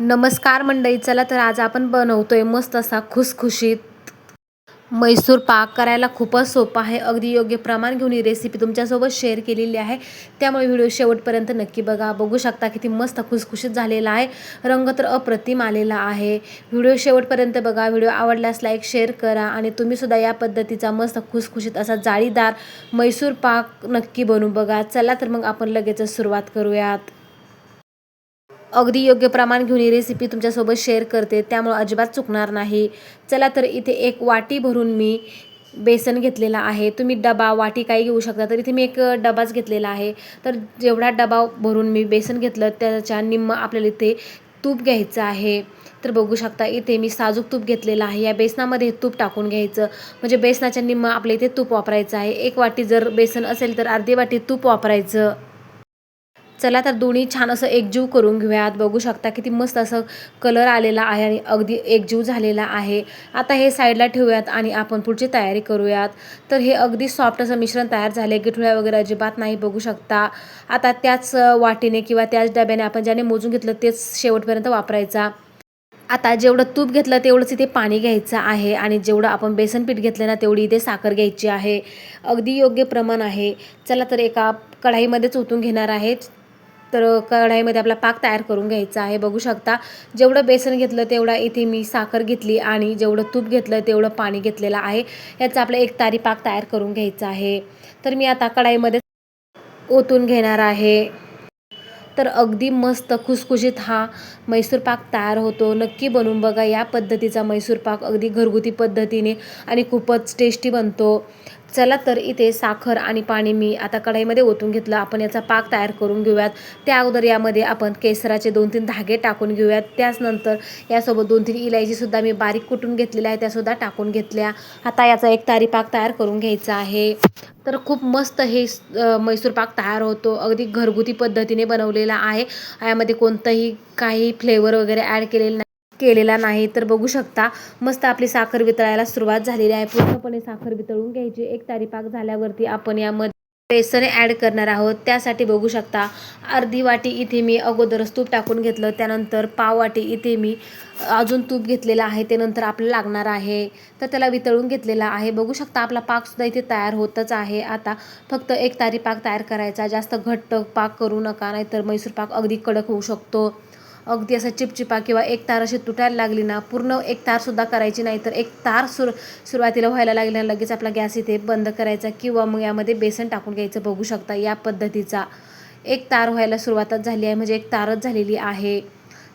नमस्कार मंडळी चला तर आज आपण बनवतोय मस्त असा खुसखुशीत मैसूर पाक. करायला खूपच सोपा आहे. अगदी योग्य प्रमाण घेऊन ही रेसिपी तुमच्यासोबत शेअर केलेली आहे. त्यामुळे व्हिडिओ शेवटपर्यंत नक्की बघा. बघू शकता किती मस्त खुसखुशीत झालेला आहे. रंग तर अप्रतिम आलेला आहे. व्हिडिओ शेवटपर्यंत बघा. व्हिडिओ आवडल्यास लाईक शेअर करा आणि तुम्हीसुद्धा या पद्धतीचा मस्त खुसखुशीत असा जाळीदार मैसूर पाक नक्की बनू बघा. चला तर मग आपण लगेचच सुरुवात करूयात. अगदी योग्य प्रमाण घेऊन ही रेसिपी तुमच्यासोबत शेअर करते. त्यामुळं अजिबात चुकणार नाही. चला तर इथे एक वाटी भरून मी बेसन घेतलेला आहे. तुम्ही डबा वाटी काही घेऊ शकता तर इथे मी एक डबाच घेतलेला आहे. तर जेवढा डबा भरून मी बेसन घेतलं त्याच्या निम्म आपल्याला इथे तूप घ्यायचं आहे. तर बघू शकता इथे मी साजूक तूप घेतलेलं आहे. या बेसनामध्ये तूप टाकून घ्यायचं. म्हणजे बेसनाच्या निम्म आपल्या इथे तूप वापरायचं आहे. एक वाटी जर बेसन असेल तर अर्धी वाटी तूप वापरायचं. चला तर दोन्ही छान असं एकजीव करून घेऊयात. बघू शकता किती मस्त असं कलर आलेला आहे आणि अगदी एकजीव झालेला आहे. आता हे साईडला ठेवूयात आणि आपण पुढची तयारी करूयात. तर हे अगदी सॉफ्ट असं मिश्रण तयार झाले गिठुळ्या वगैरे अजिबात नाही बघू शकता. आता त्याच वाटीने किंवा त्याच डब्याने आपण ज्याने मोजून घेतलं तेच शेवटपर्यंत वापरायचा. आता जेवढं तूप घेतलं तेवढंच इथे पाणी घ्यायचं आहे आणि जेवढं आपण बेसन पीठ घेतलं ना तेवढी इथे साखर घ्यायची आहे. अगदी योग्य प्रमाण आहे. चला तर एका कढाईमध्येच ओतून घेणार आहे. तर कढाईमध्ये आपला पाक तयार करून घ्यायचा आहे. बघू शकता जेवढं बेसन घेतलं तेवढा इथे मी साखर घेतली आणि जेवढं तूप घेतलं तेवढं पाणी घेतलेलं आहे. याचा आपलं एक तारी पाक तयार करून घ्यायचा आहे. तर मी आता कढाईमध्ये ओतून घेणार आहे. तर अगदी मस्त खुसखुशीत हा मैसूर पाक तयार होतो. नक्की बनवून बघा या पद्धतीचा मैसूर पाक अगदी घरगुती पद्धतीने आणि खूपच टेस्टी बनतो. चला तर इथे साखर आणि पाणी मी आता कढाईमध्ये ओतून घेतलं. आपण याचा पाक तयार करून घेऊयात. त्या अगोदर यामध्ये आपण केसराचे दोन तीन धागे टाकून घेऊयात. त्याचनंतर यासोबत दोन तीन इलायचीसुद्धा मी बारीक कुटून घेतलेल्या आहे त्यासुद्धा टाकून घेतल्या. आता याचा एक तारी पाक तयार करून घ्यायचा आहे. तर खूप मस्त हे मैसूर पाक तयार होतो. अगदी घरगुती पद्धतीने बनवलेला आहे. यामध्ये कोणतंही काही फ्लेवर वगैरे ॲड केलेलं नाही केलेला नाही तर बघू शकता. मस्त आपली साखर वितळायला सुरुवात झालेली आहे. पूर्णपणे साखर वितळून घ्यायची. एक तारी पाक झाल्यावरती आपण यामध्ये बेसन ॲड करणार आहोत. त्यासाठी बघू शकता अर्धी वाटी इथे मी अगोदरच तूप टाकून घेतलं. त्यानंतर पाव वाटी इथे मी अजून तूप घेतलेलं आहे. ते नंतर आपल्याला लागणार आहे. तर त्याला वितळून घेतलेला आहे. बघू शकता आपला पाकसुद्धा इथे तयार होतच आहे. आता फक्त एक तारी पाक तयार करायचा. जास्त घट्ट पाक करू नका नाहीतर मैसूर पाक अगदी कडक होऊ शकतो. अगदी असं चिपचिपा किंवा एक तार अशी तुटायला लागली ना पूर्ण एक तारसुद्धा करायची नाही तर एक तार सुर सुरुवातीला व्हायला लागली ना लगेच आपला गॅस इथे बंद करायचा किंवा मग यामध्ये बेसन टाकून घ्यायचं. बघू शकता या पद्धतीचा एक तार व्हायला सुरुवातच झाली आहे म्हणजे एक तारच झालेली आहे.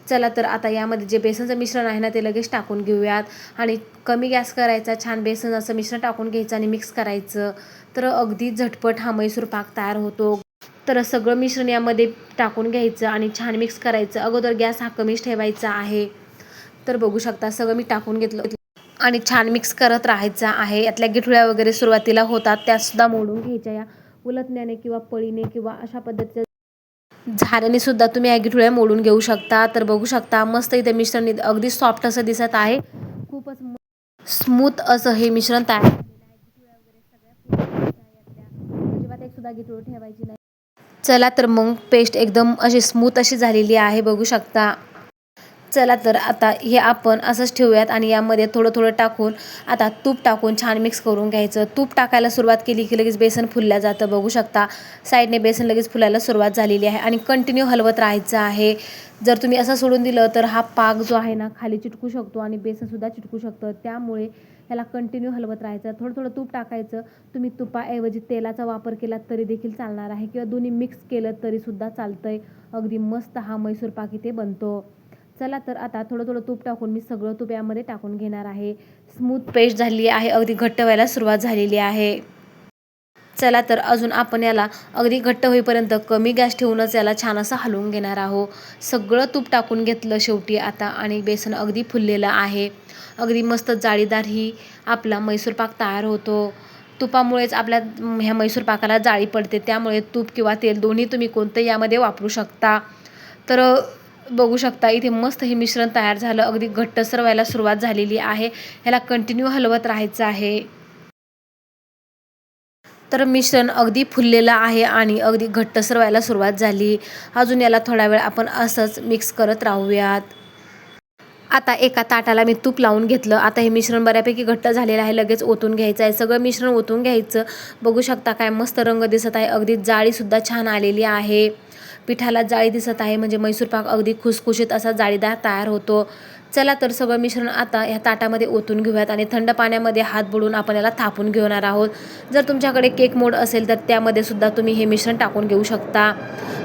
चला तर आता यामध्ये जे बेसनचं मिश्रण आहे ना ते लगेच टाकून घेऊयात. आणि कमी गॅस करायचा छान बेसन असं मिश्रण टाकून घ्यायचं आणि मिक्स करायचं. तर अगदी झटपट हा मैसूर पाक तयार होतो. तर सगळं मिश्रण यामध्ये टाकून घ्यायचं आणि छान मिक्स करायचं. अगोदर गॅस हा कमीच ठेवायचा आहे. तर बघू शकता सगळं मी टाकून घेतलं. आणि छान मिक्स करत राहायचं आहे. यातल्या गिठुळ्या वगैरे सुरुवातीला होतात त्यासुद्धा मोडून घ्यायच्या. या उलटण्याने किंवा पळीने किंवा अशा पद्धतीच्या झाऱ्याने सुद्धा तुम्ही या गिठुळ्या मोडून घेऊ शकता. तर बघू शकता मस्त इथे मिश्रण अगदी सॉफ्ट असं दिसत आहे. खूपच स्मूथ असं हे मिश्रण तयार अजिबात एक सुद्धा गिठुळ ठेवायची नाही. चला तर मग पेस्ट एकदम अशी स्मूथ अशी झालेली आहे बघू शकता. चला तर आता हे आपण असंच ठेवूयात आणि यामध्ये थोडं थोडं टाकून आता तूप टाकून छान मिक्स करून घ्यायचं. तूप टाकायला सुरुवात केली की लगेच बेसन फुलल्या जातं. बघू शकता साईडने बेसन लगेच फुलायला सुरुवात झालेली आहे आणि कंटिन्यू हलवत राहायचं आहे. जर तुम्ही असं सोडून दिलं तर हा पाक जो आहे ना खाली चिटकू शकतो आणि बेसनसुद्धा चिटकू शकतं. त्यामुळे ह्याला कंटिन्यू हलवत राहायचं. थोडं थोडं तूप टाकायचं. तुम्ही तुपाऐवजी तेलाचा वापर केला तरी देखील चालणार आहे किंवा दोन्ही मिक्स केलं तरीसुद्धा चालतं आहे अगदी मस्त हा मैसूर पाक इथे बनतो. चला तर आता थोडं थोडं तूप टाकून मी सगळं तूप यामध्ये टाकून घेणार आहे. स्मूथ पेस्ट झाली आहे अगदी घट्ट व्हायला सुरुवात झालेली आहे. चला तर अजून आपण याला अगदी घट्ट होईपर्यंत कमी गॅस ठेवूनच याला छान असं हलवून घेणार आहोत. सगळं तूप टाकून घेतलं शेवटी आता आणि बेसन अगदी फुललेलं आहे. अगदी मस्त जाळीदार ही आपला मैसूर पाक तयार होतो. तुपामुळेच आपल्या ह्या मैसूर पाकाला जाळी पडते त्यामुळे तूप किंवा तेल दोन्ही तुम्ही कोणतं यामध्ये वापरू शकता. तर बघू शकता इथे मस्त हे मिश्रण तयार झालं. अगदी घट्टसर व्हायला सुरुवात झालेली आहे. ह्याला कंटिन्यू हलवत राहायचं आहे. तर मिश्रण अगदी फुललेलं आहे आणि अगदी घट्टसर व्हायला सुरुवात झाली. अजून याला थोडा वेळ आपण असंच मिक्स करत राहूयात. आता एका ताटाला मी तूप लावून घेतलं. आता हे मिश्रण बऱ्यापैकी घट्ट झालेलं आहे. लगेच ओतून घ्यायचं आहे. सगळं मिश्रण ओतून घ्यायचं. बघू शकता काय मस्त रंग दिसत आहे. अगदी जाळीसुद्धा छान आलेली आहे. पिठाला जाळी दिसत आहे. म्हणजे मैसूर पाक अगदी खुसखुशीत असा जाळीदार तयार होतो. चला तर सगळं मिश्रण आता ह्या ताटामध्ये ओतून घेऊयात आणि थंड पाण्यामध्ये हात बुडून आपण याला थापून घेणार आहोत. जर तुमच्याकडे केक मोड असेल तर त्यामध्ये सुद्धा तुम्ही हे मिश्रण टाकून घेऊ शकता.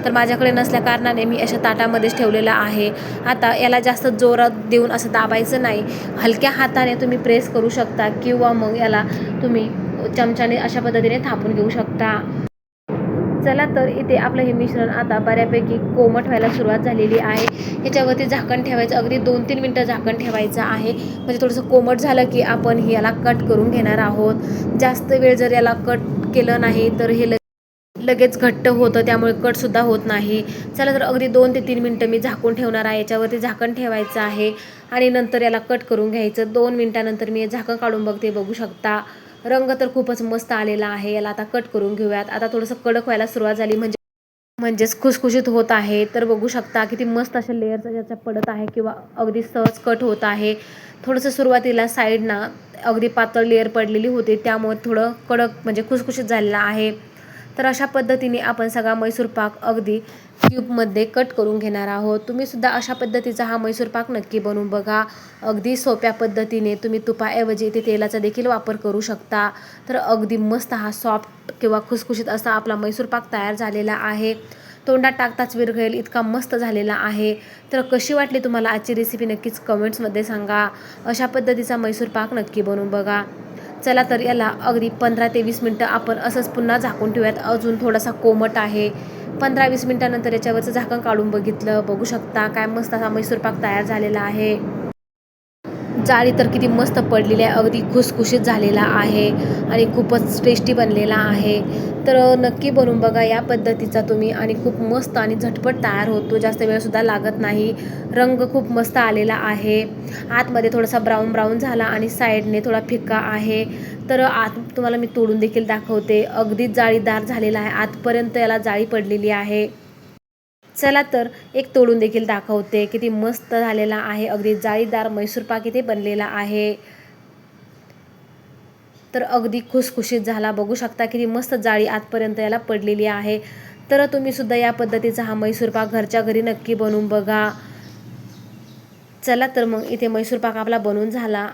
तर माझ्याकडे नसल्या कारणाने मी अशा ताटामध्येच ठेवलेलं आहे. आता याला जास्त जोरात देऊन असं दाबायचं नाही. हलक्या हाताने तुम्ही प्रेस करू शकता किंवा मग याला तुम्ही चमच्याने अशा पद्धतीने थापून घेऊ शकता. चला तर इथे आपलं हे मिश्रण आता बऱ्यापैकी कोमट व्हायला सुरुवात झालेली आहे. ह्याच्यावरती झाकण ठेवायचं. अगदी दोन तीन मिनटं झाकण ठेवायचं आहे. म्हणजे थोडंसं कोमट झालं की आपण याला कट करून घेणार आहोत. जास्त वेळ जर याला कट केलं नाही तर हे लगेच घट्ट होतं त्यामुळे कटसुद्धा होत नाही. चला तर अगदी दोन ते तीन मिनटं मी झाकून ठेवणार आहे याच्यावरती झाकण ठेवायचं आहे आणि नंतर याला कट करून घ्यायचं. दोन मिनटानंतर मी झाकण काढून बघते बघू शकता. रंग तर खूपच मस्त आलेला आहे याला आता कट करून घेऊयात. आता थोडंसं कडक व्हायला सुरुवात झाली म्हणजे म्हणजेच खुसखुशीत होत आहे. तर बघू शकता किती मस्त अशा लेअर्स याच्या पडत आहे किंवा अगदी सहज कट होत आहे. थोडंसं सुरुवातीला साईडना अगदी पातळ लेअर पडलेली होती त्यामुळे थोडं कडक म्हणजे खुसखुशीत झालेलं आहे. तर अशा पद्धतीने आपण सगळा मैसूर पाक अगदी क्यूबमध्ये कट करून घेणार आहोत. तुम्हीसुद्धा अशा पद्धतीचा हा मैसूर पाक नक्की बनवून बघा. अगदी सोप्या पद्धतीने तुम्ही तुपाऐवजी इथे तेलाचा देखील वापर करू शकता. तर अगदी मस्त हा सॉफ्ट किंवा खुसखुशीत असा आपला मैसूर पाक तयार झालेला आहे. तोंडात टाकताच विरघळेल इतका मस्त झालेला आहे. तर कशी वाटली तुम्हाला आजची रेसिपी नक्कीच कमेंट्समध्ये सांगा. अशा पद्धतीचा मैसूर पाक नक्की बनवून बघा. चला तर याला अगदी पंधरा ते वीस मिनटं आपण असंच पुन्हा झाकून ठेवूयात. अजून थोडासा कोमट आहे. पंधरा वीस मिनटानंतर याच्यावरचं झाकण काढून बघितलं. बघू शकता काय मस्त असा मैसूर पाक तयार झालेला आहे. जाळी तर किती मस्त पडलेली आहे. अगदी खुसखुशीत झालेला आहे आणि खूपच टेस्टी बनलेला आहे. तर नक्की बनवून बघा या पद्धतीचा तुम्ही आणि खूप मस्त आणि झटपट तयार होतो. जास्त वेळसुद्धा लागत नाही. रंग खूप मस्त आलेला आहे. आतमध्ये थोडासा ब्राऊन ब्राऊन झाला आणि साईडने थोडा फिक्का आहे. तर आत तुम्हाला मी तोडून देखील दाखवते. अगदीच जाळीदार झालेला आहे. आतपर्यंत याला जाळी पडलेली आहे. चला तर एक तोडून देखील दाखवते किती मस्त झालेला आहे. अगदी जाळीदार मैसूर पाक इथे बनलेला आहे. तर अगदी खुसखुशीत झाला. बघू शकता किती मस्त जाळी आतपर्यंत याला पडलेली आहे. तर तुम्ही सुद्धा या पद्धतीचा हा मैसूर पाक घरच्या घरी नक्की बनवून बघा. चला तर मग इथे मैसूर पाक आपला बनवून झाला.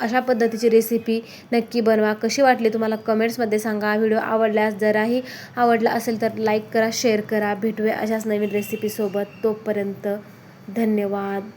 अशा पद्धतीची रेसिपी नक्की बनवा. कशी वाटली तुम्हाला कमेंट्समध्ये सांगा. व्हिडिओ आवडल्यास जराही आवडला असेल तर लाईक करा शेअर करा. भेटूया अशाच नवीन रेसिपीसोबत तोपर्यंत धन्यवाद.